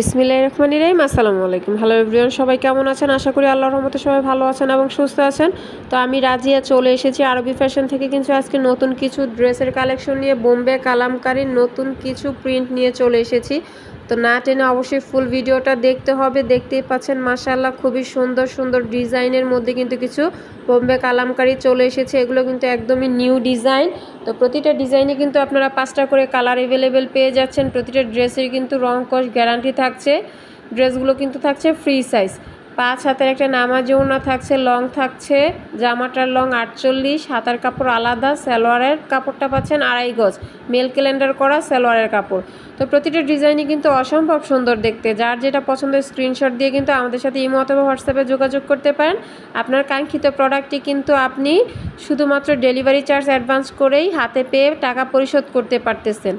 বিসমিল্লাহ রহমান ইরাইম আসসালামু আলাইকুম। হ্যালো এভরিওয়ান সবাই কেমন আছেন? আশা করি আল্লাহর রহমতে সবাই ভালো আছেন এবং সুস্থ আছেন। তো আমি রাজিয়া চলে এসেছি আরবি ফ্যাশন থেকে, কিন্তু আজকে নতুন কিছু ড্রেসের কালেকশন নিয়ে বোম্বে কালামকারীর নতুন কিছু প্রিন্ট নিয়ে চলে এসেছি। তো না টেনে অবশ্যই ফুল ভিডিওটা দেখতে হবে। দেখতেই পাচ্ছেন মাসাল্লাহ খুবই সুন্দর সুন্দর ডিজাইনের মধ্যে কিন্তু কিছু বোম্বে কালামকারি চলে এসেছে। এগুলো কিন্তু একদমই নিউ ডিজাইন তো প্রতিটা ডিজাইনে কিন্তু আপনারা পাঁচটা করে কালার অ্যাভেলেবেল পেয়ে যাচ্ছেন। প্রতিটা ড্রেসের কিন্তু রং কষ গ্যারান্টি থাকছে। ড্রেসগুলো কিন্তু থাকছে ফ্রি সাইজ পাঁচ হাতের একটা নামাজ ওড়না থাকছে, লং থাকছে, জামাটার লং আটচল্লিশ, হাতার কাপড় আলাদা, সালোয়ারের কাপড়টা পাচ্ছেন আড়াই গজ, মেল ক্যালেন্ডার করা সালোয়ারের কাপড়। তো প্রতিটা ডিজাইনই কিন্তু অসম্ভব সুন্দর দেখতে, যার যেটা পছন্দের স্ক্রিনশট দিয়ে কিন্তু আমাদের সাথে ইমো অথবা হোয়াটসঅ্যাপে যোগাযোগ করতে পারেন। আপনার কাঙ্ক্ষিত প্রোডাক্টটি কিন্তু আপনি শুধুমাত্র ডেলিভারি চার্জ অ্যাডভান্স করেই হাতে পেয়ে টাকা পরিশোধ করতে পারতেছেন।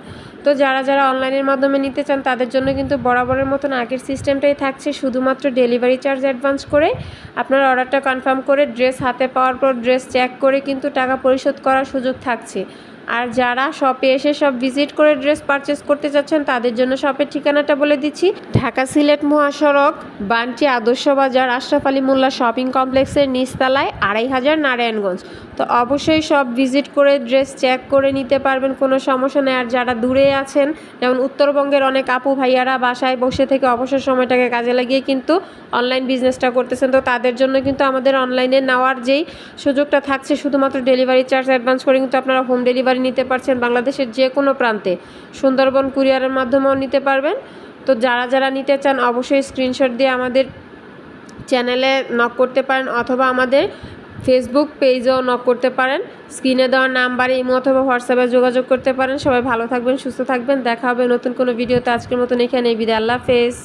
তো যারা যারা অনলাইনের মাধ্যমে নিতে চান, তাদের জন্য কিন্তু বরাবরের মতন আগের সিস্টেমটাই থাকছে। শুধুমাত্র ডেলিভারি চার্জ অ্যাডভান্স করে আপনার অর্ডারটা কনফার্ম করে ড্রেস হাতে পাওয়ার পর ড্রেস চেক করে কিন্তু টাকা পরিশোধ করার সুযোগ থাকছে। আর যারা শপে এসে সব ভিজিট করে ড্রেস পারচেস করতে চাচ্ছেন তাদের জন্য শপের ঠিকানাটা বলে দিচ্ছি। ঢাকা সিলেট মহাসড়ক বানটি আদর্শ বাজার আশরাফ আলী মোল্লা শপিং কমপ্লেক্সের নিচতলায় আড়াই হাজার নারায়ণগঞ্জ। তো অবশ্যই সব ভিজিট করে ড্রেস চেক করে নিতে পারবেন, কোনো সমস্যা নেই। আর যারা দূরে আছেন, যেমন উত্তরবঙ্গের অনেক আপু ভাইয়ারা বাসায় বসে থেকে অবসর সময়টাকে কাজে লাগিয়ে কিন্তু অনলাইন বিজনেসটা করতেছেন, তো তাদের জন্য কিন্তু আমাদের অনলাইনে নেওয়ার যেই সুযোগটা থাকছে, শুধুমাত্র ডেলিভারি চার্জ অ্যাডভান্স করে কিন্তু আপনারা হোম ডেলিভারি নিতে পারছেন বাংলাদেশের যে কোনো প্রান্তে। সুন্দরবন কুরিয়ারের মাধ্যমেও নিতে পারবেন। তো যারা যারা নিতে চান, অবশ্যই স্ক্রিনশট দিয়ে আমাদের চ্যানেলে নক করতে পারেন অথবা আমাদের ফেসবুক পেজেও নক করতে পারেন। স্ক্রিনে দেওয়ার নাম্বারে ইমো অথবা হোয়াটসঅ্যাপে যোগাযোগ করতে পারেন। সবাই ভালো থাকবেন, সুস্থ থাকবেন। দেখা হবে নতুন কোনো ভিডিওতে আজকের মতন এখানে বিদায়। আল্লাহ হাফেজ।